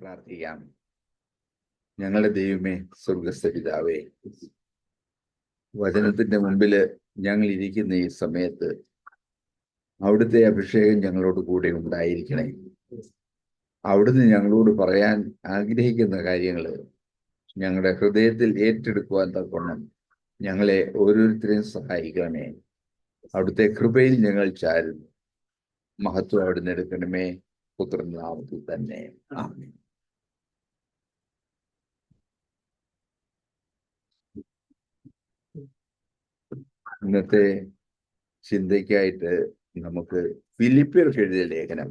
പ്രാർത്ഥിക്കാം. ഞങ്ങളുടെ ദൈവമേ സ്വർഗസ്ഥ പിതാവേ വചനത്തിന്റെ മുമ്പിൽ ഞങ്ങൾ ഇരിക്കുന്ന ഈ സമയത്ത് അവിടുത്തെ അഭിഷേകം ഞങ്ങളോട് കൂടെ ഉണ്ടായിരിക്കണേ. അവിടുന്ന് ഞങ്ങളോട് പറയാൻ ആഗ്രഹിക്കുന്ന കാര്യങ്ങൾ ഞങ്ങളുടെ ഹൃദയത്തിൽ ഏറ്റെടുക്കുവാൻ തക്കണം ഞങ്ങളെ ഓരോരുത്തരെയും സഹായിക്കണമേ. അവിടുത്തെ കൃപയിൽ ഞങ്ങൾ ചാരുന്നു. മഹത്വം അവിടുന്ന് എടുക്കണമേ. പുത്രനാമത്തിൽ തന്നെ. ആമേൻ. ഇന്നത്തെ ചിന്തയ്ക്കായിട്ട് നമുക്ക് ഫിലിപ്പിയർക്ക് എഴുതിയ ലേഖനം.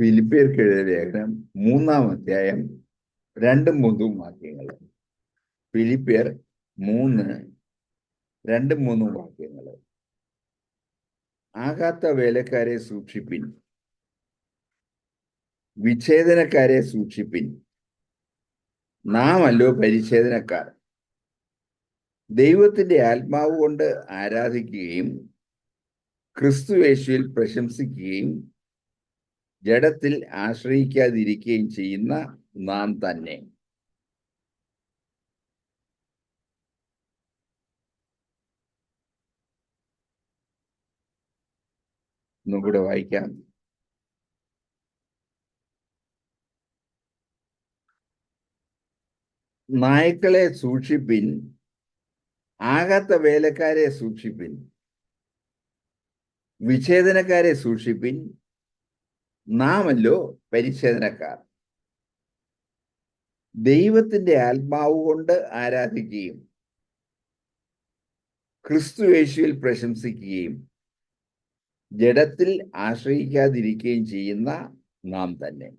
ഫിലിപ്പിയർക്ക് എഴുതിയ ലേഖനം മൂന്നാം അധ്യായം രണ്ടും മൂന്നും വാക്യങ്ങൾ ഫിലിപ്പിയർ മൂന്ന് രണ്ടും മൂന്നും വാക്യങ്ങൾ. ആകാത്ത വേലക്കാരെ സൂക്ഷിപ്പിൻ. വിച്ഛേദനക്കാരെ സൂക്ഷിപ്പിൻ. നാം അല്ലോ പരിച്ഛേദനക്കാർ. ദൈവത്തിന്റെ ആത്മാവ് കൊണ്ട് ആരാധിക്കുകയും ക്രിസ്തു യേശുവിൽ പ്രശംസിക്കുകയും ജഡത്തിൽ ആശ്രയിക്കാതിരിക്കുകയും ചെയ്യുന്ന നാം തന്നെ. ഒന്നുകൂടെ വായിക്കാം. നായ്ക്കളെ സൂക്ഷിപ്പിൻ ആകാത്ത വേലക്കാരെ സൂക്ഷിപ്പിൻ വിച്ഛേദനക്കാരെ സൂക്ഷിപ്പിൻ നാമല്ലോ പരിച്ഛേദനക്കാർ. ദൈവത്തിന്റെ ആത്മാവ് കൊണ്ട് ആരാധിക്കുകയും ക്രിസ്തു യേശുവിൽ പ്രശംസിക്കുകയും ജഡത്തിൽ ആശ്രയിക്കാതിരിക്കുകയും ചെയ്യുന്ന നാം തന്നെ.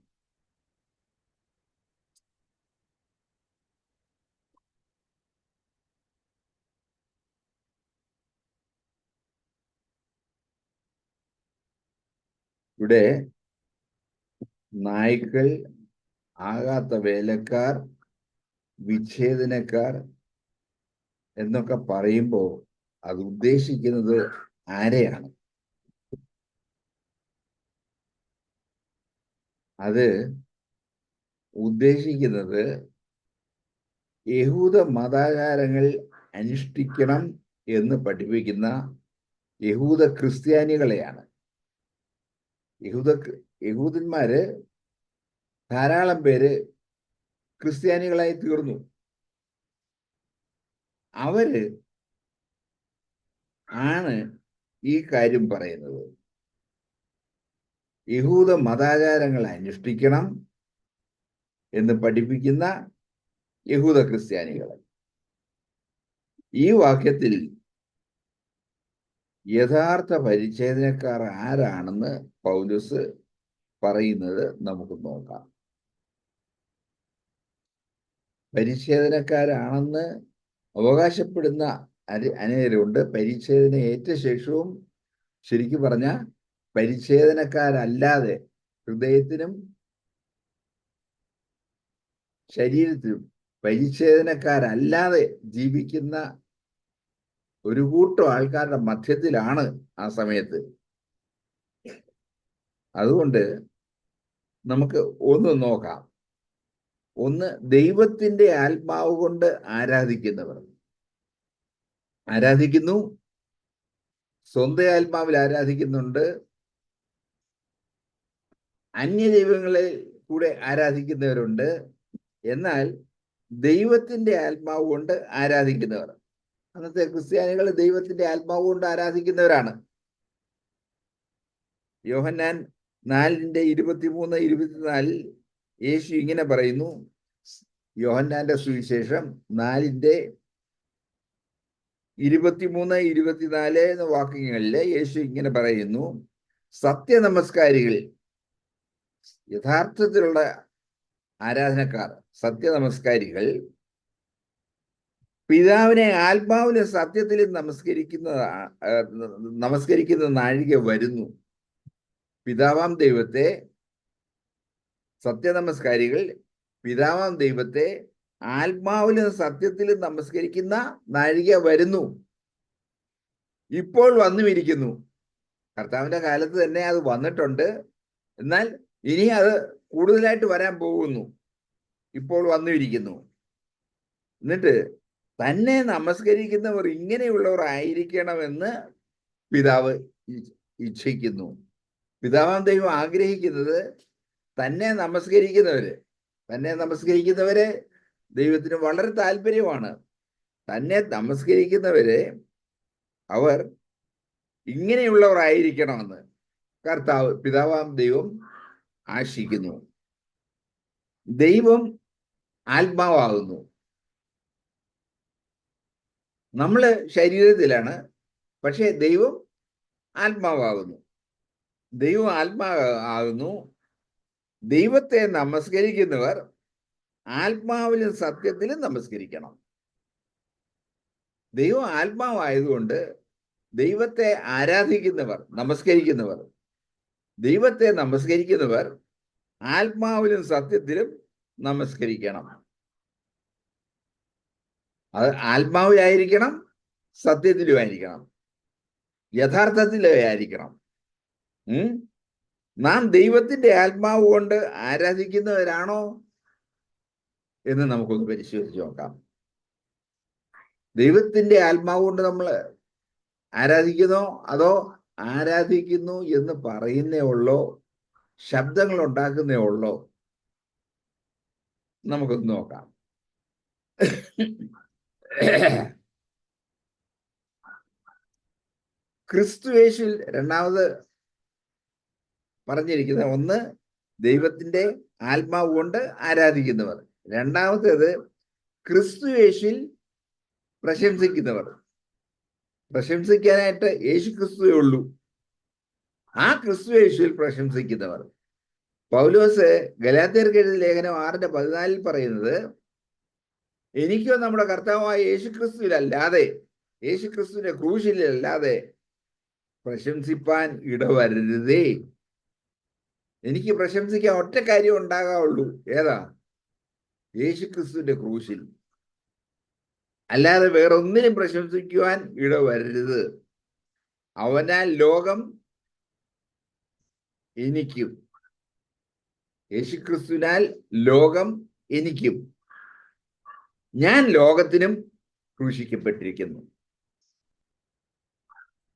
ഇവിടെ നായ്ക്കൾ ആകാത്ത വേലക്കാർ വിച്ഛേദനക്കാർ എന്നൊക്കെ പറയുമ്പോൾ അത് ഉദ്ദേശിക്കുന്നത് ആരെയാണ്? അത് ഉദ്ദേശിക്കുന്നത് യഹൂദ മതാചാരങ്ങൾ അനുഷ്ഠിക്കണം എന്ന് പഠിപ്പിക്കുന്ന യഹൂദ ക്രിസ്ത്യാനികളെയാണ്. യഹൂദ യഹൂദന്മാര് ധാരാളം പേര് ക്രിസ്ത്യാനികളായി തീർന്നു. അവർ ആണ് ഈ കാര്യം പറയുന്നത്. യഹൂദ മതാചാരങ്ങൾ അനുഷ്ഠിക്കണം എന്ന് പഠിപ്പിക്കുന്ന യഹൂദ ക്രിസ്ത്യാനികൾ ഈ വാക്യത്തിൽ യഥാർത്ഥ പരിച്ഛേദനക്കാർ ആരാണെന്ന് പൗലുസ് പറയുന്നത് നമുക്ക് നോക്കാം. പരിച്ഛേദനക്കാരാണെന്ന് അവകാശപ്പെടുന്ന അനേകരുണ്ട്. പരിച്ഛേദന ഏറ്റ ശേഷവും ശരിക്കും പറഞ്ഞ പരിച്ഛേദനക്കാരല്ലാതെ ഹൃദയത്തിനും ശരീരത്തിനും പരിച്ഛേദനക്കാരല്ലാതെ ജീവിക്കുന്ന ഒരു കൂട്ടം ആൾക്കാരുടെ മധ്യത്തിലാണ് ആ സമയത്ത്. അതുകൊണ്ട് നമുക്ക് ഒന്ന് നോക്കാം. ഒന്ന് ദൈവത്തിന്റെ ആത്മാവ് കൊണ്ട് ആരാധിക്കുന്നവർ. ആരാധിക്കുന്നു? സ്വന്തം ആത്മാവിൽ ആരാധിക്കുന്നുണ്ട്. അന്യദൈവങ്ങളെ കൂടെ ആരാധിക്കുന്നവരുണ്ട്. എന്നാൽ ദൈവത്തിന്റെ ആത്മാവ് കൊണ്ട് ആരാധിക്കുന്നവർ. അന്നത്തെ ക്രിസ്ത്യാനികൾ ദൈവത്തിന്റെ ആത്മാവ് കൊണ്ട് ആരാധിക്കുന്നവരാണ്. യോഹന്നാൻ നാലിന്റെ ഇരുപത്തിമൂന്ന് ഇരുപത്തിനാലിൽ യേശു ഇങ്ങനെ പറയുന്നു. യോഹന്നാന്റെ സുവിശേഷം നാലിന്റെ ഇരുപത്തിമൂന്ന് ഇരുപത്തിനാല് എന്ന വാക്യങ്ങളിൽ യേശു ഇങ്ങനെ പറയുന്നു. സത്യ നമസ്കാരികൾ യഥാർത്ഥത്തിലുള്ള ആരാധനക്കാർ സത്യ നമസ്കാരികൾ പിതാവിനെ ആത്മാവിന് സത്യത്തിൽ നമസ്കരിക്കുന്ന നമസ്കരിക്കുന്ന നാഴിക വരുന്നു. പിതാവാം ദൈവത്തെ സത്യനമസ്കാരികൾ പിതാവാം ദൈവത്തെ ആത്മാവിലും സത്യത്തിലും നമസ്കരിക്കുന്ന നാഴിക വരുന്നു. ഇപ്പോൾ വന്നുമിരിക്കുന്നു. കർത്താവിന്റെ കാലത്ത് തന്നെ അത് വന്നിട്ടുണ്ട്. എന്നാൽ ഇനി അത് കൂടുതലായിട്ട് വരാൻ പോകുന്നു. ഇപ്പോൾ വന്നിരിക്കുന്നു. എന്നിട്ട് തന്നെ നമസ്കരിക്കുന്നവർ ഇങ്ങനെയുള്ളവർ ആയിരിക്കണമെന്ന് പിതാവ് ഇച്ഛിക്കുന്നു. പിതാവാം ദൈവം ആഗ്രഹിക്കുന്നത് തന്നെ നമസ്കരിക്കുന്നവര് തന്നെ നമസ്കരിക്കുന്നവരെ ദൈവത്തിന് വളരെ താല്പര്യമാണ്. തന്നെ നമസ്കരിക്കുന്നവരെ അവർ ഇങ്ങനെയുള്ളവർ ആയിരിക്കണമെന്ന്. കർത്താവ് പിതാവാം ദൈവം ആശിക്കുന്നു. ദൈവം ആത്മാവാകുന്നു. നമ്മൾ ശരീരത്തിലാണ് പക്ഷെ ദൈവം ആത്മാവാകുന്നു. ദൈവം ആത്മാ ആകുന്നു. ദൈവത്തെ നമസ്കരിക്കുന്നവർ ആത്മാവിലും സത്യത്തിലും നമസ്കരിക്കണം. ദൈവം ആത്മാവായതുകൊണ്ട് ദൈവത്തെ ആരാധിക്കുന്നവർ നമസ്കരിക്കുന്നവർ ദൈവത്തെ നമസ്കരിക്കുന്നവർ ആത്മാവിലും സത്യത്തിലും നമസ്കരിക്കണം. അത് ആത്മാവിലായിരിക്കണം സത്യത്തിലുമായിരിക്കണം യഥാർത്ഥത്തിലായിരിക്കണം നാം ദൈവത്തിന്റെ ആത്മാവ് കൊണ്ട് ആരാധിക്കുന്നവരാണോ എന്ന് നമുക്കൊന്ന് പരിശോധിച്ച് നോക്കാം. ദൈവത്തിന്റെ ആത്മാവ് കൊണ്ട് നമ്മൾ ആരാധിക്കുന്നോ അതോ ആരാധിക്കുന്നു എന്ന് പറയുന്നേ ഉള്ളോ ശബ്ദങ്ങൾ ഉണ്ടാക്കുന്നേ ഉള്ളോ. നമുക്കൊന്ന് നോക്കാം. ക്രിസ്തുവേശിൽ രണ്ടാമത് പറഞ്ഞിരിക്കുന്ന ഒന്ന് ദൈവത്തിന്റെ ആത്മാവ് കൊണ്ട് ആരാധിക്കുന്നവർ. രണ്ടാമത്തേത് ക്രിസ്തുവേശിൽ പ്രശംസിക്കുന്നവർ. പ്രശംസിക്കാനായിട്ട് യേശു ക്രിസ്തുവേ ഉള്ളൂ. ആ ക്രിസ്തു യേശുവിൽ പ്രശംസിക്കുന്നവർ. പൗലോസ് ഗലാത്യർക്ക് എഴുതിയ ലേഖനം ആറിന്റെ പതിനാലിൽ പറയുന്നത് എനിക്കോ നമ്മുടെ കർത്താവായ യേശു ക്രിസ്തുവിലല്ലാതെ യേശു ക്രിസ്തുവിന്റെ ക്രൂശിലല്ലാതെ പ്രശംസിപ്പാൻ ഇടവരരുതേ. എനിക്ക് പ്രശംസിക്കാൻ ഒറ്റ കാര്യം ഉണ്ടാകാവുള്ളൂ. ഏതാ? യേശു ക്രിസ്തുവിന്റെ ക്രൂശിൽ. അല്ലാതെ വേറൊന്നിനും പ്രശംസിക്കുവാൻ ഇടവരരുത്. അവനാൽ ലോകം എനിക്കും. യേശുക്രിസ്തുവിനാൽ ലോകം എനിക്കും. ഞാൻ ലോകത്തിനും ക്രൂശിക്കപ്പെട്ടിരിക്കുന്നു.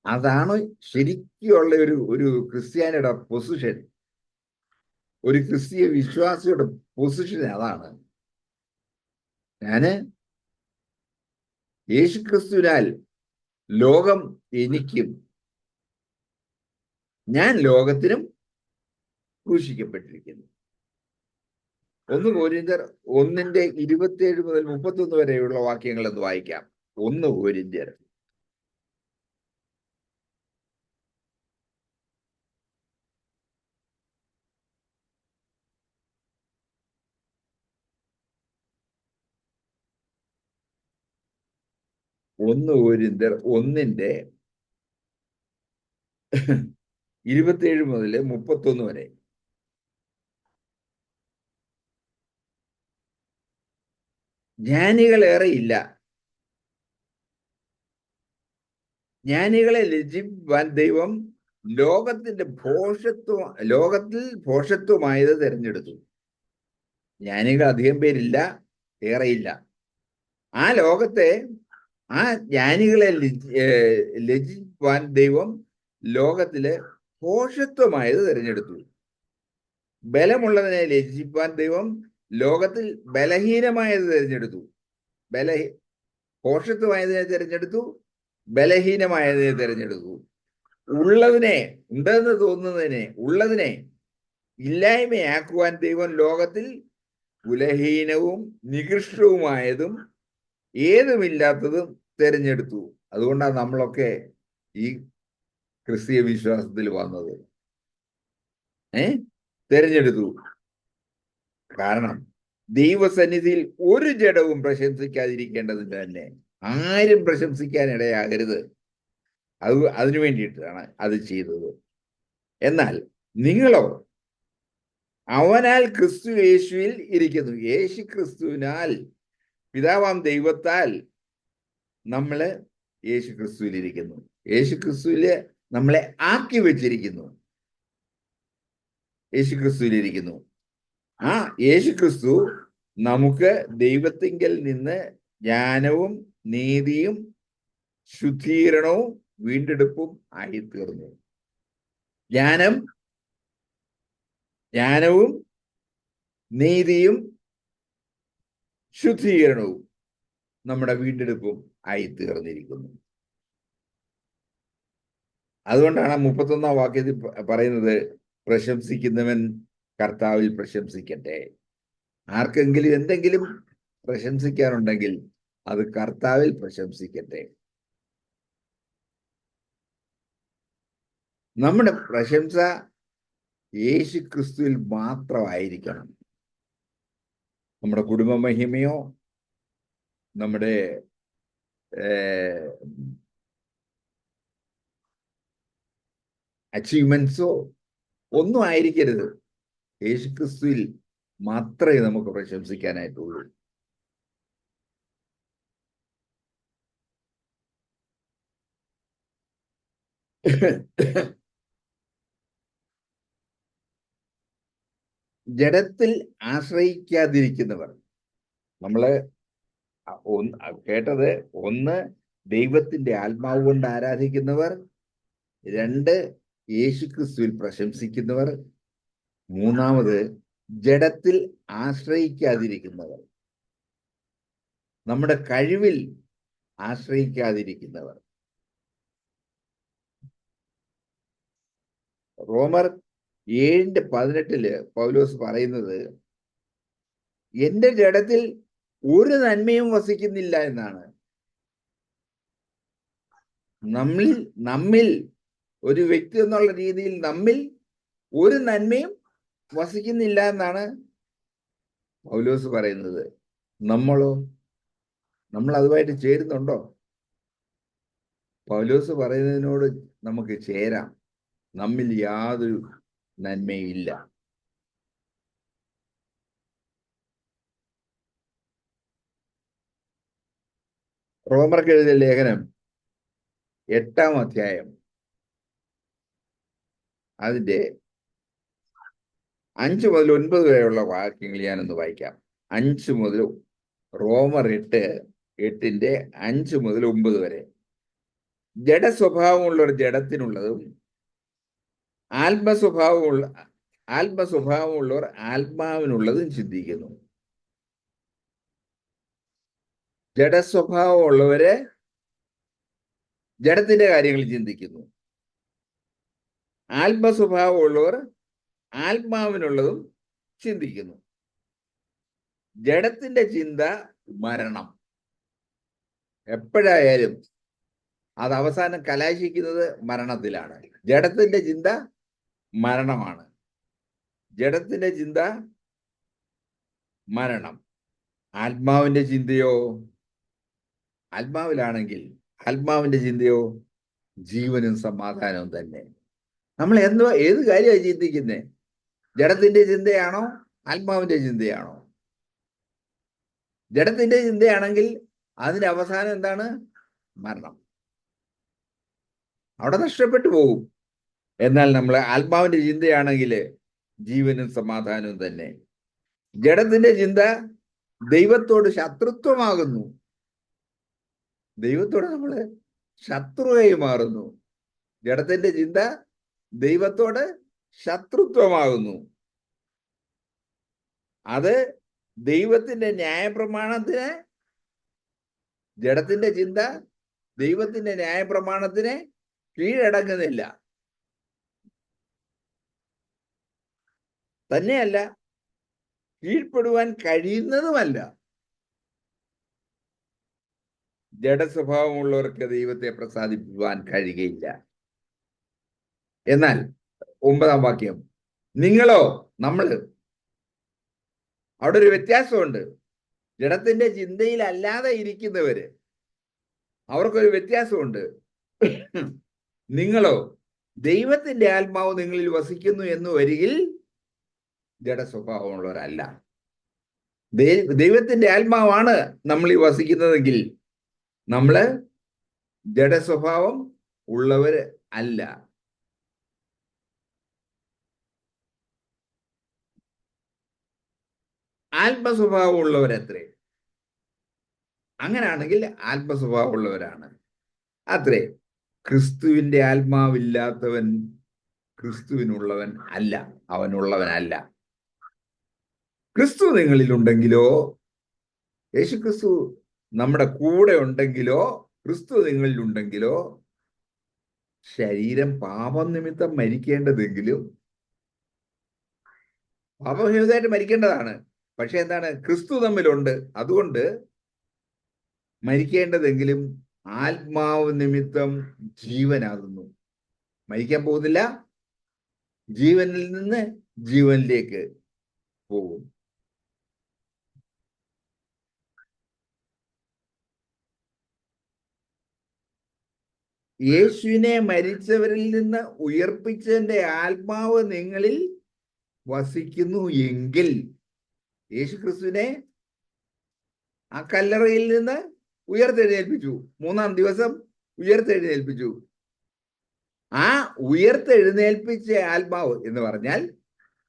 അതാണ് ശരിക്കുള്ള ഒരു ഒരു ക്രിസ്ത്യാനിയുടെ പൊസിഷൻ ഒരു ക്രിസ്തീയ വിശ്വാസിയുടെ പൊസിഷൻ അതാണ്. ഞാൻ യേശുക്രിസ്തുവിനാൽ ലോകം എനിക്കും. ഞാൻ ലോകത്തിനും ക്രൂശിക്കപ്പെട്ടിരിക്കുന്നു ഒന്ന് കോരിന്തർ ഒന്നിന്റെ ഇരുപത്തിയേഴ് മുതൽ മുപ്പത്തൊന്ന് വരെയുള്ള വാക്യങ്ങൾ എന്ന് വായിക്കാം. ഒന്ന് കോരിന്തർ ഒന്ന് കോരിന്തർ ഒന്നിന്റെ ഇരുപത്തിയേഴ് മുതൽ മുപ്പത്തൊന്ന് വരെ. ജ്ഞാനികളേറെ ഇല്ല ജ്ഞാനികളെ ലജിപ്പാൻ ദൈവം ലോകത്തിന്റെ ഭോഷത്വ ലോകത്തിൽ ഭോഷത്വമായത് തിരഞ്ഞെടുത്തു. ജ്ഞാനികൾ അധികം പേരില്ല ഏറെയില്ല. ആ ലോകത്തെ ആ ജ്ഞാനികളെ ലജിപ്പാൻ ദൈവം ലോകത്തിലെ ഭോഷത്വമായത് തിരഞ്ഞെടുത്തു. ബലമുള്ളതിനെ ലജിപ്പാൻ ദൈവം ലോകത്തിൽ ബലഹീനമായത് തിരഞ്ഞെടുത്തു. ബലഹീ പോഷത്വമായതിനെ തിരഞ്ഞെടുത്തു ബലഹീനമായതിനെ തിരഞ്ഞെടുത്തു. ഉള്ളതിനെ ഉണ്ടെന്ന് തോന്നുന്നതിനെ ഉള്ളതിനെ ഇല്ലായ്മയാക്കുവാൻ ദൈവം ലോകത്തിൽ കുലഹീനവും നികൃഷ്ടവുമായതും ഏതുമില്ലാത്തതും തിരഞ്ഞെടുത്തു. അതുകൊണ്ടാണ് നമ്മളൊക്കെ ഈ ക്രിസ്തീയ വിശ്വാസത്തിൽ വന്നത്. ഏ? തിരഞ്ഞെടുത്തു. കാരണം ദൈവസന്നിധിയിൽ ഒരു ജഡവും പ്രശംസിക്കാതിരിക്കേണ്ടതിന് തന്നെ ആരും പ്രശംസിക്കാൻ ഇടയാകരുത് അത് അതിനു വേണ്ടിയിട്ടാണ് അത് ചെയ്തത്. എന്നാൽ നിങ്ങളോ അവനാൽ ക്രിസ്തു യേശുവിൽ ഇരിക്കുന്നു. യേശു ക്രിസ്തുവിനാൽ പിതാവാം ദൈവത്താൽ നമ്മൾ യേശു ക്രിസ്തുവിൽ ഇരിക്കുന്നു. യേശു ക്രിസ്തുവിൽ നമ്മളെ ആക്കി വെച്ചിരിക്കുന്നു. യേശു ക്രിസ്തുവിൽ ഇരിക്കുന്നു. ആ യേശു ക്രിസ്തു നമുക്ക് ദൈവത്തിങ്കൽ നിന്ന് ജ്ഞാനവും നീതിയും ശുദ്ധീകരണവും വീണ്ടെടുപ്പും ആയി തീർന്നു ജ്ഞാനം ജ്ഞാനവും നീതിയും ശുദ്ധീകരണവും നമ്മുടെ വീണ്ടെടുപ്പും ആയി തീർന്നിരിക്കുന്നു അതുകൊണ്ടാണ് മുപ്പത്തൊന്നാം വാക്യത്തിൽ പറയുന്നത് പ്രശംസിക്കുന്നവൻ കർത്താവിൽ പ്രശംസിക്കട്ടെ. ആർക്കെങ്കിലും എന്തെങ്കിലും പ്രശംസിക്കാനുണ്ടെങ്കിൽ അത് കർത്താവിൽ പ്രശംസിക്കട്ടെ. നമ്മുടെ പ്രശംസ യേശു ക്രിസ്തുവിൽ മാത്രമായിരിക്കണം. നമ്മുടെ കുടുംബ മഹിമയോ നമ്മുടെ അച്ചീവ്മെന്റ്സോ ഒന്നും ആയിരിക്കരുത്. യേശു ക്രിസ്തുവിൽ മാത്രമേ നമുക്ക് പ്രശംസിക്കാനായിട്ടുള്ളൂ. ജഡത്തിൽ ആശ്രയിക്കാതിരിക്കുന്നവർ. നമ്മൾ കേട്ടത് ഒന്ന് ദൈവത്തിന്റെ ആത്മാവ് കൊണ്ട് ആരാധിക്കുന്നവർ. രണ്ട് യേശുക്രിസ്തുവിൽ പ്രശംസിക്കുന്നവർ. മൂന്നാമത് ജഡത്തിൽ ആശ്രയിക്കാതിരിക്കുന്നവർ. നമ്മുടെ കഴിവിൽ ആശ്രയിക്കാതിരിക്കുന്നവർ. റോമർ ഏഴിന്റെ പതിനെട്ടിൽ പൗലോസ് പറയുന്നത് എന്റെ ജഡത്തിൽ ഒരു നന്മയും വസിക്കുന്നില്ല എന്നാണ്. നമ്മിൽ നമ്മിൽ ഒരു വ്യക്തി എന്നുള്ള രീതിയിൽ നമ്മിൽ ഒരു നന്മയും വസിക്കുന്നില്ല എന്നാണ് പൗലോസ് പറയുന്നത്. നമ്മളോ നമ്മൾ അതുമായിട്ട് ചേരുന്നുണ്ടോ? പൗലോസ് പറയുന്നതിനോട് നമുക്ക് ചേരാം. നമ്മിൽ യാതൊരു നന്മയില്ല റോമർക്ക് എഴുതിയ ലേഖനം എട്ടാം അധ്യായം. അതിന്റെ അഞ്ച് മുതൽ ഒൻപത് വരെയുള്ള വാക്യങ്ങൾ ഞാനൊന്ന് വായിക്കാം. അഞ്ച് മുതൽ റോമർ എട്ട് എട്ടിന്റെ അഞ്ച് മുതൽ ഒമ്പത് വരെ. ജഡസ്വഭാവമുള്ളവർ ജഡത്തിനുള്ളതും ആത്മസ്വഭാവമുള്ള ആത്മസ്വഭാവമുള്ളവർ ആത്മാവിനുള്ളതും ചിന്തിക്കുന്നു. ജഡസ്വഭാവമുള്ളവര് ജഡത്തിന്റെ കാര്യങ്ങൾ ചിന്തിക്കുന്നു. ആത്മസ്വഭാവമുള്ളവർ ആത്മാവിനുള്ളതും ചിന്തിക്കുന്നു. ജഡത്തിന്റെ ചിന്ത മരണം. എപ്പോഴായാലും അത് അവസാനം കലാശിക്കുന്നത് മരണത്തിലാണ്. ജഡത്തിന്റെ ചിന്ത മരണമാണ്. ജഡത്തിന്റെ ചിന്ത മരണം. ആത്മാവിന്റെ ചിന്തയോ? ആത്മാവിലാണെങ്കിൽ ആത്മാവിന്റെ ചിന്തയോ? ജീവനും സമാധാനവും തന്നെ. നമ്മൾ എന്തോ ഏത് കാര്യമാണ് ചിന്തിക്കുന്നത് ജഡത്തിന്റെ ചിന്തയാണോ ആത്മാവിന്റെ ചിന്തയാണോ? ജഡത്തിന്റെ ചിന്തയാണെങ്കിൽ അതിന്റെ അവസാനം എന്താണ്? മരണം. അവിടെ നഷ്ടപ്പെട്ടു പോകും. എന്നാൽ നമ്മൾ ആത്മാവിന്റെ ചിന്തയാണെങ്കിൽ ജീവനും സമാധാനവും തന്നെ. ജഡത്തിന്റെ ചിന്ത ദൈവത്തോട് ശത്രുത്വമാകുന്നു. ദൈവത്തോട് നമ്മൾ ശത്രുവായി മാറുന്നു. ജഡത്തിന്റെ ചിന്ത ദൈവത്തോട് ശത്രുത്വമാകുന്നു. അത് ദൈവത്തിന്റെ ന്യായപ്രമാണത്തിന് ജഡത്തിന്റെ ചിന്ത ദൈവത്തിന്റെ ന്യായപ്രമാണത്തിന് കീഴടങ്ങുന്നില്ല. തന്നെയല്ല കീഴ്പ്പെടുവാൻ കഴിയുന്നതുമല്ല. ജഡസ്വഭാവമുള്ളവർക്ക് ദൈവത്തെ പ്രസാദിപ്പിക്കുവാൻ കഴിയുകയില്ല. എന്നാൽ ഒമ്പതാം വാക്യം. നിങ്ങളോ നമ്മൾ അവിടെ ഒരു വ്യത്യാസമുണ്ട്. ജഡത്തിന്റെ ചിന്തയിൽ അല്ലാതെ ഇരിക്കുന്നവര്. അവർക്കൊരു വ്യത്യാസമുണ്ട്. നിങ്ങളോ ദൈവത്തിന്റെ ആത്മാവ് നിങ്ങളിൽ വസിക്കുന്നു എന്ന് വരികിൽ ജഡസ്വഭാവമുള്ളവരല്ല. സ്വഭാവമുള്ളവരല്ല ദൈവത്തിന്റെ ആത്മാവാണ് നമ്മൾ ഈ വസിക്കുന്നതെങ്കിൽ നമ്മൾ ജഡസ്വഭാവം ഉള്ളവര് അല്ല. ആത്മസ്വഭാവം ഉള്ളവരത്രേ അങ്ങനാണെങ്കിൽ ആത്മസ്വഭാവം ഉള്ളവരാണ് അത്രേ. ക്രിസ്തുവിന്റെ ആത്മാവില്ലാത്തവൻ ക്രിസ്തുവിനുള്ളവൻ അല്ല. അവനുള്ളവനല്ല. ക്രിസ്തു നിങ്ങളിലുണ്ടെങ്കിലോ യേശു ക്രിസ്തു നമ്മുടെ കൂടെ ഉണ്ടെങ്കിലോ ക്രിസ്തു നിങ്ങളിലുണ്ടെങ്കിലോ ശരീരം പാപം നിമിത്തം മരിക്കേണ്ടതെങ്കിലും പാപഹിതമായിട്ട് മരിക്കേണ്ടതാണ്. പക്ഷെ എന്താണ്? ക്രിസ്തു തമ്മിലുണ്ട്. അതുകൊണ്ട് മരിക്കേണ്ടതെങ്കിലും ആത്മാവ് നിമിത്തം ജീവനാകുന്നു. മരിക്കാൻ പോകുന്നില്ല. ജീവനിൽ നിന്ന് ജീവനിലേക്ക് പോകും. യേശുവിനെ മരിച്ചവരിൽ നിന്ന് ഉയർപ്പിച്ചതിന്റെ ആത്മാവ് നിങ്ങളിൽ വസിക്കുന്നു എങ്കിൽ യേശു ക്രിസ്തുവിനെ ആ കല്ലറയിൽ നിന്ന് ഉയർത്തെഴുന്നേൽപ്പിച്ചു. മൂന്നാം ദിവസം ഉയർത്തെഴുന്നേൽപ്പിച്ചു. ആ ഉയർത്തെഴുന്നേൽപ്പിച്ച ആത്മാവ് എന്ന് പറഞ്ഞാൽ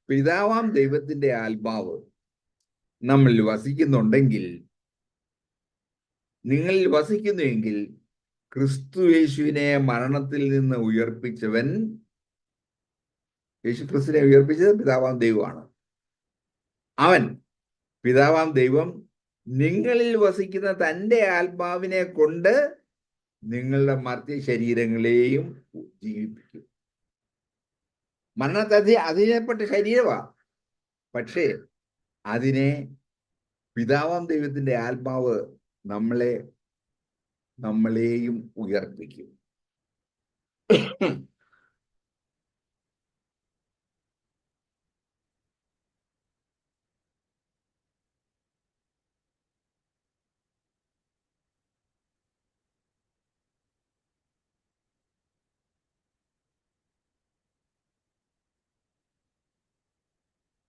പിതാവാം ദൈവത്തിന്റെ ആത്മാവ് നമ്മളിൽ വസിക്കുന്നുണ്ടെങ്കിൽ നിങ്ങളിൽ വസിക്കുന്നുവെങ്കിൽ ക്രിസ്തു യേശുവിനെ മരണത്തിൽ നിന്ന് ഉയർപ്പിച്ചവൻ യേശു ക്രിസ്തുവിനെ ഉയർപ്പിച്ചത് പിതാവാം ദൈവമാണ്. അവൻ പിതാവാം ദൈവം നിങ്ങളിൽ വസിക്കുന്ന തന്റെ ആത്മാവിനെ കൊണ്ട് നിങ്ങളുടെ മർത്യ ശരീരങ്ങളെയും ജീവിപ്പിക്കും. മരണത്തെ അതിനെപ്പെട്ട ശരീരമാ. പക്ഷേ അതിനെ പിതാവാം ദൈവത്തിന്റെ ആത്മാവ് നമ്മളെ നമ്മളെയും ഉയർപ്പിക്കും.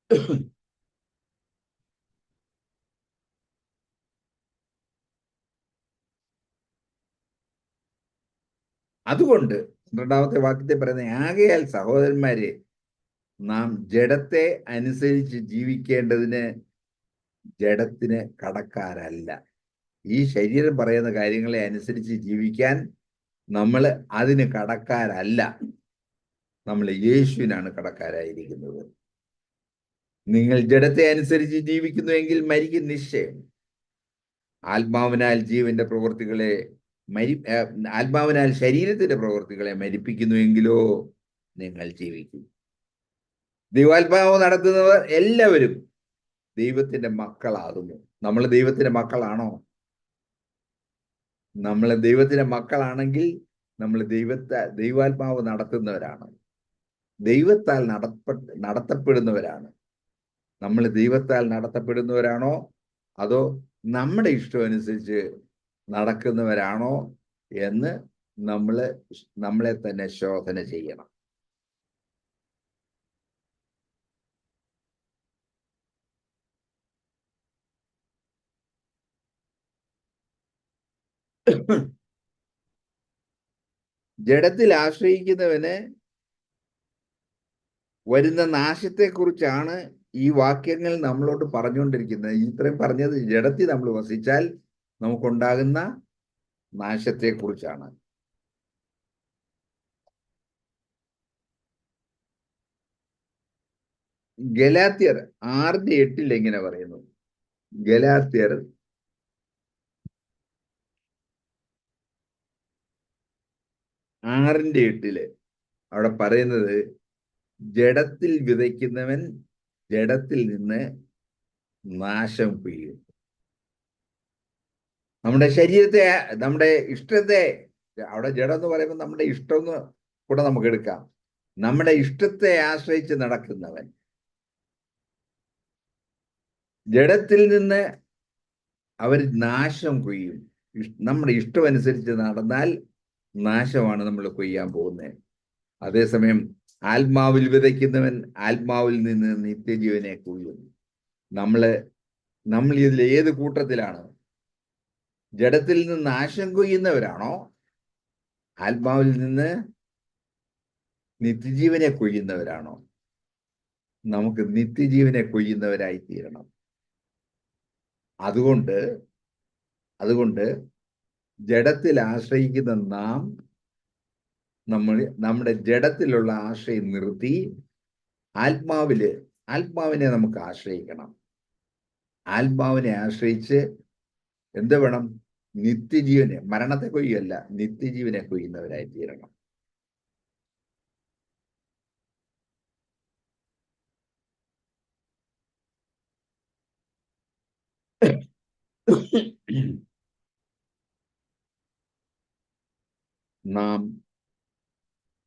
അതുകൊണ്ട് പന്ത്രണ്ടാമത്തെ വാക്യത്തെ പറയുന്ന ആകയാൽ സഹോദരന്മാരെ നാം ജഡത്തെ അനുസരിച്ച് ജീവിക്കേണ്ടതിന് ജഡത്തിന് കടക്കാരല്ല. ഈ ശരീരം പറയുന്ന കാര്യങ്ങളെ അനുസരിച്ച് ജീവിക്കാൻ നമ്മൾ അതിന് കടക്കാരല്ല. നമ്മൾ യേശുവിനാണ് കടക്കാരായിരിക്കുന്നത്. നിങ്ങൾ ജഡത്തെ അനുസരിച്ച് ജീവിക്കുന്നുവെങ്കിൽ മരിക്കും നിശ്ചയം. ആത്മാവിനാൽ ജീവന്റെ പ്രവൃത്തികളെ മരി ആത്മാവിനാൽ ശരീരത്തിന്റെ പ്രവൃത്തികളെ മരിപ്പിക്കുന്നുവെങ്കിലോ നിങ്ങൾ ജീവിക്കും. ദൈവാത്മാവ് നടത്തുന്നവർ എല്ലാവരും ദൈവത്തിന്റെ മക്കളാകുന്നു. നമ്മൾ ദൈവത്തിന്റെ മക്കളാണോ? നമ്മൾ ദൈവത്തിന്റെ മക്കളാണെങ്കിൽ നമ്മൾ ദൈവത്തെ ദൈവാത്മാവ് നടത്തുന്നവരാണ്. ദൈവത്താൽ നടപ്പ നടത്തപ്പെടുന്നവരാണ്. നമ്മൾ ദൈവത്താൽ നടത്തപ്പെടുന്നവരാണോ? അതോ നമ്മുടെ ഇഷ്ടം അനുസരിച്ച് നടക്കുന്നവരാണോ എന്ന് നമ്മൾ നമ്മളെ തന്നെ ശോധന ചെയ്യണം. ജഡത്തിൽ ആശ്രയിക്കുന്നവന് വരുന്ന നാശത്തെക്കുറിച്ചാണ് ഈ വാക്യങ്ങൾ നമ്മളോട് പറഞ്ഞുകൊണ്ടിരിക്കുന്നത് ഇത്രയും പറഞ്ഞത് ജഡത്തി നമ്മൾ വസിച്ചാൽ നമുക്കുണ്ടാകുന്ന നാശത്തെക്കുറിച്ചാണ്. ഗലാത്യർ ആറിന്റെ എട്ടിൽ എങ്ങനെ പറയുന്നു? ഗലാത്യർ ആറിന്റെ എട്ടിൽ അവിടെ പറയുന്നത് ജഡത്തിൽ വിതയ്ക്കുന്നവൻ ജഡത്തിൽ നിന്ന് നാശം പെയ്യും. നമ്മുടെ ശരീരത്തെ നമ്മുടെ ഇഷ്ടത്തെ അവിടെ ജഡം എന്ന് പറയുമ്പോൾ നമ്മുടെ ഇഷ്ടം കൂടെ നമുക്ക് എടുക്കാം. നമ്മുടെ ഇഷ്ടത്തെ ആശ്രയിച്ച് നടക്കുന്നവൻ ജഡത്തിൽ നിന്ന് അവർ നാശം കൊയ്യും. നമ്മുടെ ഇഷ്ടമനുസരിച്ച് നടന്നാൽ നാശമാണ് നമ്മൾ കൊയ്യാൻ പോകുന്നത്. അതേസമയം ആത്മാവിൽ വിതയ്ക്കുന്നവൻ ആത്മാവിൽ നിന്ന് നിത്യജീവനെ കൊയ്യും നമ്മൾ നമ്മൾ ഇതിൽ ഏത് കൂട്ടത്തിലാണ്? ജഡത്തിൽ നിന്ന് നാശം കൊയ്യുന്നവരാണോ? ആത്മാവിൽ നിന്ന് നിത്യജീവനെ കൊയ്യുന്നവരാണോ? നമുക്ക് നിത്യജീവനെ കൊയ്യുന്നവരായി തീരണം. അതുകൊണ്ട് അതുകൊണ്ട് ജഡത്തിൽ ആശ്രയിക്കുന്ന നാം നമ്മൾ നമ്മുടെ ജഡത്തിലുള്ള ആശ്രയം നിർത്തി ആത്മാവിൽ ആത്മാവിനെ നമുക്ക് ആശ്രയിക്കണം. ആത്മാവിനെ ആശ്രയിച്ച് എന്ത് വേണം? നിത്യജീവനെ മരണത്തെ കൊയ്യല്ല നിത്യജീവനെ കൊയ്യുന്നവരായി തീരണം. നാം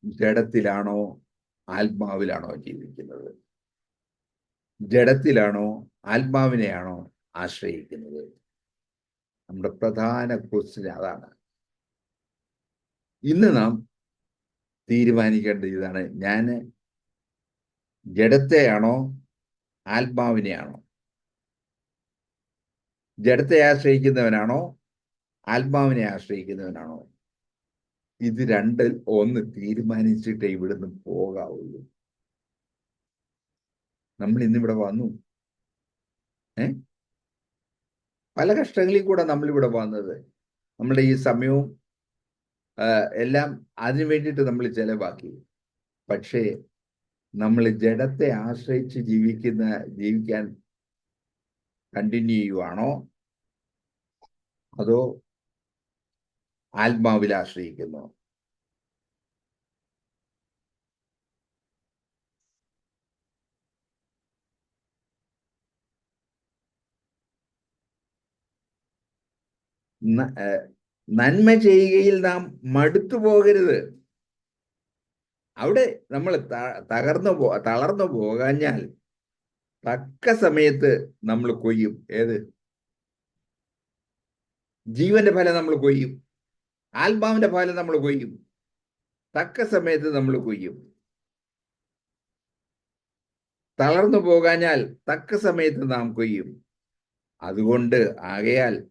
ജഡത്തിലാണോ ആത്മാവിലാണോ ജീവിക്കുന്നത്? ജഡത്തിലാണോ ആത്മാവിനെയാണോ ആശ്രയിക്കുന്നത്? നമ്മുടെ പ്രധാന ക്വസ്റ്റ്യൻ അതാണ്. ഇന്ന് നാം തീരുമാനിക്കേണ്ട ഇതാണ്. ഞാൻ ജഡത്തെയാണോ ആത്മാവിനെയാണോ? ജഡത്തെ ആശ്രയിക്കുന്നവനാണോ ആത്മാവിനെ ആശ്രയിക്കുന്നവനാണോ? ഇത് രണ്ടിൽ ഒന്ന് തീരുമാനിച്ചിട്ടേ ഇവിടുന്ന് പോകാവുള്ളൂ. നമ്മൾ ഇന്നിവിടെ വന്നു. ഏ? പല കഷ്ടങ്ങളിൽ കൂടെ നമ്മളിവിടെ വന്നത്. നമ്മുടെ ഈ സമയവും എല്ലാം അതിനു വേണ്ടിയിട്ട് നമ്മൾ ചെലവാക്കി. പക്ഷേ നമ്മൾ ജഡത്തെ ആശ്രയിച്ച് ജീവിക്കുന്ന ജീവിക്കാൻ കണ്ടിന്യൂ ചെയ്യുവാണോ? അതോ ആത്മാവിൽ ആശ്രയിക്കുന്നു. നന്മ ചെയ്യുകയിൽ നാം മടുത്തു പോകരുത്. അവിടെ നമ്മൾ തകർന്നു പോ തളർന്നു പോകാഞ്ഞാൽ തക്ക സമയത്ത് നമ്മൾ കൊയ്യും. ഏത്? ജീവന്റെ ഫലം നമ്മൾ കൊയ്യും. ആത്മാവിന്റെ ഫലം നമ്മൾ കൊയ്യും. തക്ക സമയത്ത് നമ്മൾ കൊയ്യും. തളർന്നു പോകാഞ്ഞാൽ തക്ക സമയത്ത് നാം കൊയ്യും. അതുകൊണ്ട് ആകയാൽ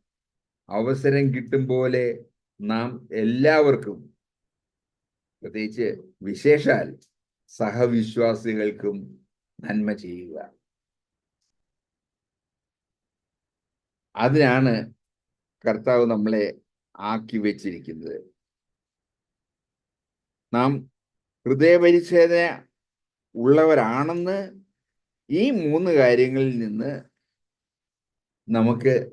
അവസരം കിട്ടും പോലെ നാം എല്ലാവർക്കും പ്രത്യേകിച്ച് വിശേഷാൽ സഹവിശ്വാസികൾക്കും നന്മ ചെയ്യുക. അതിനാണ് കർത്താവ് നമ്മളെ ആക്കി വെച്ചിരിക്കുന്നത്. നാം ഹൃദയപരിച്ഛേദന ഉള്ളവരാണെന്ന് ഈ മൂന്ന് കാര്യങ്ങളിൽ നിന്ന് നമുക്ക്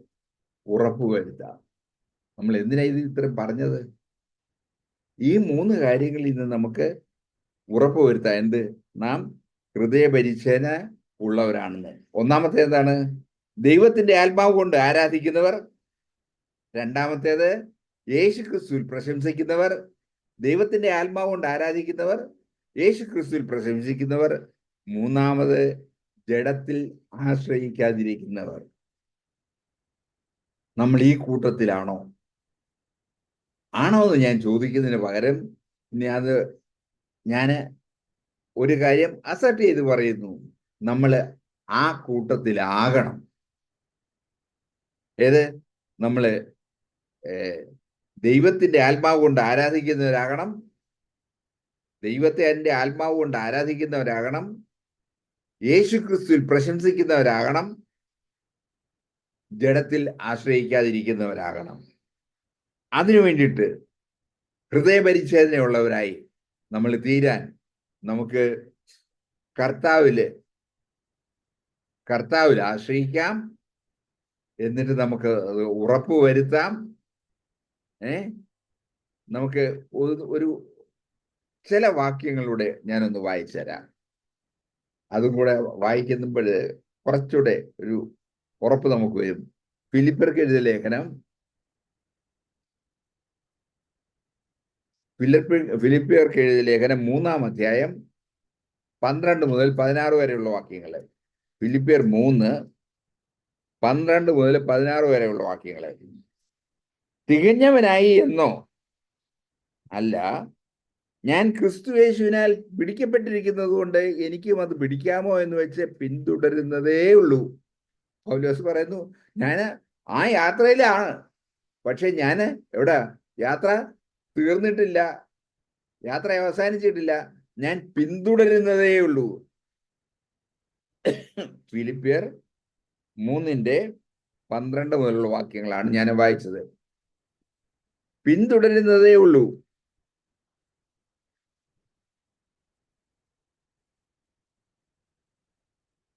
ഉറപ്പ് ഉറപ്പുവരുത്താം. നമ്മൾ എന്തിനാ ഇത് ഇത്രയും പറഞ്ഞത്? ഈ മൂന്ന് കാര്യങ്ങളിൽ നിന്ന് നമുക്ക് ഉറപ്പുവരുത്താം. എന്ത്? നാം ഹൃദയപരിച്ഛേദന ഉള്ളവരാണെന്ന്. ഒന്നാമത്തെ എന്താണ്? ദൈവത്തിന്റെ ആത്മാവ് കൊണ്ട് ആരാധിക്കുന്നവർ. രണ്ടാമത്തേത് യേശു ക്രിസ്തുവിൽ പ്രശംസിക്കുന്നവർ ദൈവത്തിന്റെ ആത്മാവ് കൊണ്ട് ആരാധിക്കുന്നവർ യേശു ക്രിസ്തുവിൽ പ്രശംസിക്കുന്നവർ മൂന്നാമത് ജഡത്തിൽ ആശ്രയിക്കാതിരിക്കുന്നവർ. നമ്മൾ ഈ കൂട്ടത്തിലാണോ? ആണോ എന്ന് ഞാൻ ചോദിക്കുന്നതിന് പകരം ഇനി അത് ഞാൻ ഒരു കാര്യം അസെപ്റ്റ് ചെയ്ത് പറയുന്നു. നമ്മൾ ആ കൂട്ടത്തിലാകണം. ഏത്? നമ്മൾ ദൈവത്തിന്റെ ആത്മാവ് കൊണ്ട് ആരാധിക്കുന്നവരാകണം. ദൈവത്തെ എന്റെ ആത്മാവ് കൊണ്ട് ആരാധിക്കുന്നവരാകണം. യേശു ക്രിസ്തുവിൽ പ്രശംസിക്കുന്നവരാകണം. ജഡത്തിൽ ആശ്രയിക്കാതിരിക്കുന്നവരാകണം. അതിനു വേണ്ടിയിട്ട് ഹൃദയപരിച്ഛേദനയുള്ളവരായി നമ്മൾ തീരാൻ നമുക്ക് കർത്താവിൽ കർത്താവിൽ ആശ്രയിക്കാം. എന്നിട്ട് നമുക്ക് ഉറപ്പ് വരുത്താം ഏ? നമുക്ക് ഒരു ചില വാക്യങ്ങളുടെ ഞാനൊന്ന് വായിച്ചു തരാം അതും കൂടെ വായിക്കുമ്പോൾ കുറച്ചുകൂടെ ഒരു ഉറപ്പ് നമുക്ക് വരും. ഫിലിപ്പർക്ക് എഴുതിയ ലേഖനം ഫിലിപ്പ് ഫിലിപ്പിയർക്ക് എഴുതിയ ലേഖനം മൂന്നാം അധ്യായം പന്ത്രണ്ട് മുതൽ പതിനാറ് വരെയുള്ള വാക്യങ്ങൾ. ഫിലിപ്പിയർ മൂന്ന് പന്ത്രണ്ട് മുതൽ പതിനാറ് വരെയുള്ള വാക്യങ്ങൾ. തികഞ്ഞവനായി എന്നോ? അല്ല. ഞാൻ ക്രിസ്തുവേശുവിനാൽ പിടിക്കപ്പെട്ടിരിക്കുന്നത് കൊണ്ട് എനിക്കും അത് പിടിക്കാമോ എന്ന് വെച്ച് പിന്തുടരുന്നതേ ഉള്ളൂ. പൗലോസ് പറയുന്നു ഞാൻ ആ യാത്രയിലാണ്. പക്ഷെ ഞാൻ എവിടെ? യാത്ര തീർന്നിട്ടില്ല. യാത്ര അവസാനിച്ചിട്ടില്ല. ഞാൻ പിന്തുടരുന്നതേ ഉള്ളൂ. ഫിലിപ്പിയർ മൂന്നിന്റെ പന്ത്രണ്ട് മുതലുള്ള വാക്യങ്ങളാണ് ഞാൻ വായിച്ചത്. പിന്തുടരുന്നതേ ഉള്ളൂ.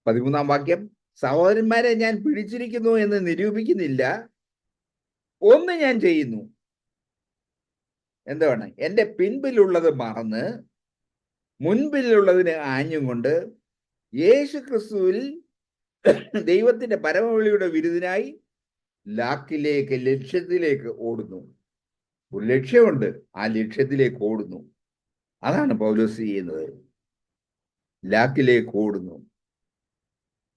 പതിമൂന്നാം വാക്യം സഹോദരന്മാരെ ഞാൻ പിടിച്ചിരിക്കുന്നു എന്ന് നിരൂപിക്കുന്നില്ല. ഒന്ന് ഞാൻ ചെയ്യുന്നു. എന്താണ് എന്റെ പിൻപിലുള്ളത് മറന്ന് മുൻപിലുള്ളതിന് ആഞ്ഞും കൊണ്ട് യേശു ക്രിസ്തുവിൽ ദൈവത്തിന്റെ പരമവിളിയുടെ വിരുദിനായി ലാക്കിലേക്ക് ലക്ഷ്യത്തിലേക്ക് ഓടുന്നു. ഒരു ലക്ഷ്യമുണ്ട് ആ ലക്ഷ്യത്തിലേക്ക് ഓടുന്നു. അതാണ് പൗലോസ് ചെയ്യുന്നത്. ലാക്കിലേക്ക് ഓടുന്നു.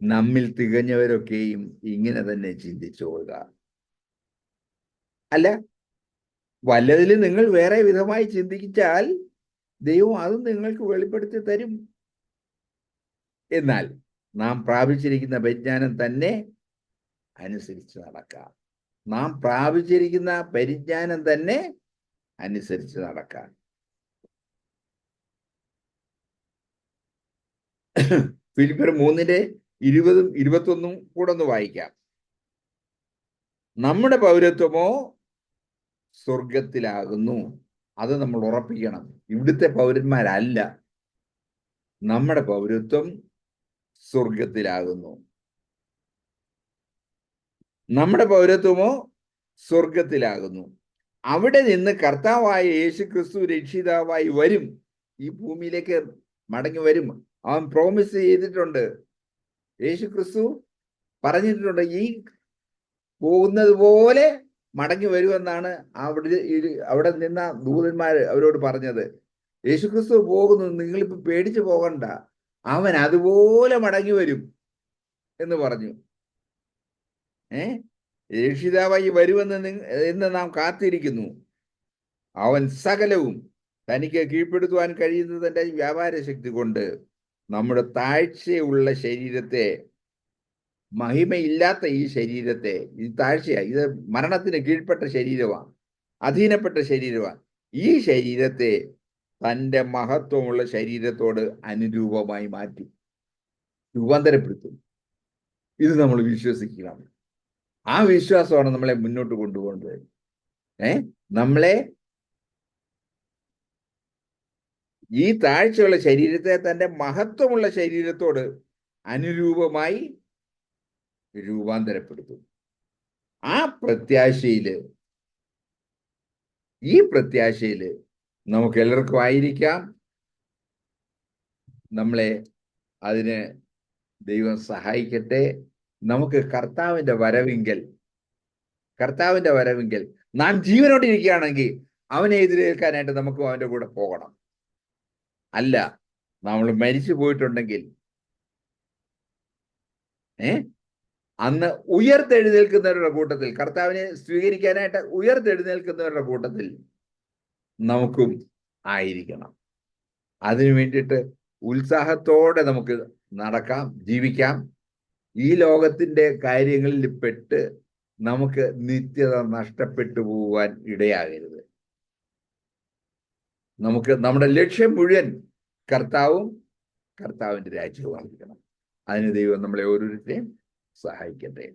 നമ്മിൽ തികഞ്ഞവരൊക്കെയും ഇങ്ങനെ തന്നെ ചിന്തിച്ചു കൊള്ളുക അല്ല വല്ലതിൽ നിങ്ങൾ വേറെ വിധമായി ചിന്തിച്ചാൽ ദൈവം അത് നിങ്ങൾക്ക് വെളിപ്പെടുത്തി തരും. എന്നാൽ നാം പ്രാപിച്ചിരിക്കുന്ന പരിജ്ഞാനം തന്നെ അനുസരിച്ച് നടക്കാം. നാം പ്രാപിച്ചിരിക്കുന്ന പരിജ്ഞാനം തന്നെ അനുസരിച്ച് നടക്കാൻ. ഫിലിപ്പർ മൂന്നിന്റെ ഇരുപതും ഇരുപത്തൊന്നും കൂടെ ഒന്ന് വായിക്കാം. നമ്മുടെ പൗരത്വമോ സ്വർഗത്തിലാകുന്നു അത് നമ്മൾ ഉറപ്പിക്കണം. ഇവിടുത്തെ പൗരന്മാരല്ല. നമ്മുടെ പൗരത്വം സ്വർഗത്തിലാകുന്നു നമ്മുടെ പൗരത്വമോ സ്വർഗത്തിലാകുന്നു അവിടെ നിന്ന് കർത്താവായ യേശു ക്രിസ്തു രക്ഷിതാവായി വരും. ഈ ഭൂമിയിലേക്ക് മടങ്ങി വരും. അവൻ പ്രോമിസ് ചെയ്തിട്ടുണ്ട്. യേശു ക്രിസ്തു പറഞ്ഞിട്ടുണ്ട് ഈ പോകുന്നത് പോലെ മടങ്ങി വരുമെന്നാണ് അവിടെ അവിടെ നിന്ന ദൂതന്മാർ അവരോട് പറഞ്ഞത്. യേശു ക്രിസ്തു പോകുന്നു നിങ്ങളിപ്പോ പേടിച്ചു പോകണ്ട. അവൻ അതുപോലെ മടങ്ങി വരും എന്ന് പറഞ്ഞു. ഏ? രക്ഷിതാവായി വരുമെന്ന് എന്ന് നാം കാത്തിരിക്കുന്നു. അവൻ സകലവും തനിക്ക് കീഴ്പ്പെടുത്തുവാൻ കഴിയുന്നതിന്റെ വ്യാപാര ശക്തി കൊണ്ട് നമ്മുടെ താഴ്ചയുള്ള ശരീരത്തെ മഹിമയില്ലാത്ത ഈ ശരീരത്തെ ഈ താഴ്ചയാണ് ഇത് മരണത്തിന് കീഴ്പ്പെട്ട ശരീരമാണ് അധീനപ്പെട്ട ശരീരമാണ്. ഈ ശരീരത്തെ തന്റെ മഹത്വമുള്ള ശരീരത്തോട് അനുരൂപമായി മാറ്റി രൂപാന്തരപ്പെടുത്തും ഇത് നമ്മൾ വിശ്വസിക്കണം. ആ വിശ്വാസമാണ് നമ്മളെ മുന്നോട്ട് കൊണ്ടുപോകുന്നത്. ഏ? നമ്മളെ ഈ താഴ്ചയുള്ള ശരീരത്തെ തന്റെ മഹത്വമുള്ള ശരീരത്തോട് അനുരൂപമായി രൂപാന്തരപ്പെടുത്തും. ആ പ്രത്യാശയിൽ ഈ പ്രത്യാശയിൽ നമുക്ക് എല്ലാവർക്കും ആയിരിക്കാം. നമ്മളെ അതിന് ദൈവം സഹായിക്കട്ടെ. നമുക്ക് കർത്താവിന്റെ വരവിങ്കൽ കർത്താവിന്റെ വരവിങ്കൽ. നാം ജീവനോട് ഇരിക്കുകയാണെങ്കിൽ അവനെ എതിരേൽക്കാനായിട്ട് നമുക്ക് അവന്റെ കൂടെ പോകണം. അല്ല നമ്മൾ മരിച്ചു പോയിട്ടുണ്ടെങ്കിൽ ഏ? അന്ന് ഉയർത്തെഴുന്നേൽക്കുന്നവരുടെ കൂട്ടത്തിൽ കർത്താവിനെ സ്വീകരിക്കാനായിട്ട് ഉയർത്തെഴുന്നേൽക്കുന്നവരുടെ കൂട്ടത്തിൽ നമുക്കും ആയിരിക്കണം. അതിനു വേണ്ടിയിട്ട് ഉത്സാഹത്തോടെ നമുക്ക് നടക്കാം ജീവിക്കാം. ഈ ലോകത്തിന്റെ കാര്യങ്ങളിൽ പെട്ട് നമുക്ക് നിത്യത നഷ്ടപ്പെട്ടു പോവാൻ ഇടയാകരുത്. നമുക്ക് നമ്മുടെ ലക്ഷ്യം മുഴുവൻ കർത്താവും കർത്താവിന്റെ രാജ്യവും ആയിരിക്കണം അതിന് ദൈവം നമ്മളെ ഓരോരുത്തരെയും സഹായിക്കട്ടെ.